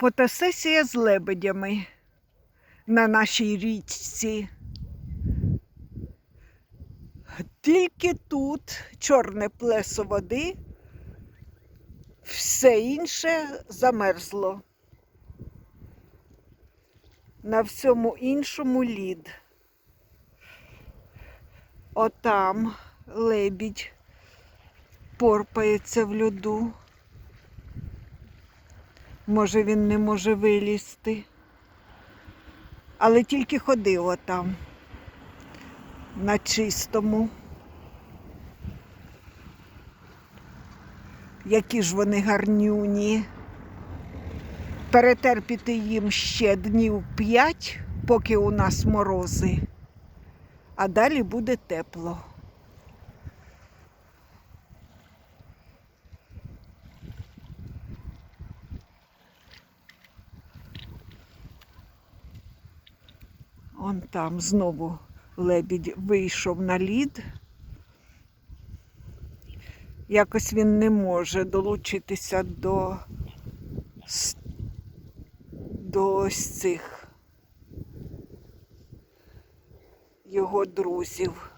Фотосесія з лебедями на нашій річці. Тільки тут чорне плесо води, все інше замерзло. На всьому іншому лід. Отам лебідь порпається в льоду. Може, він не може вилізти. Але тільки ходив отам, на чистому. Які ж вони гарнюні. Перетерпіти їм ще днів п'ять, поки у нас морози, а далі буде тепло. Он там знову лебідь вийшов на лід. Якось він не може долучитися до, до ось цих його друзів.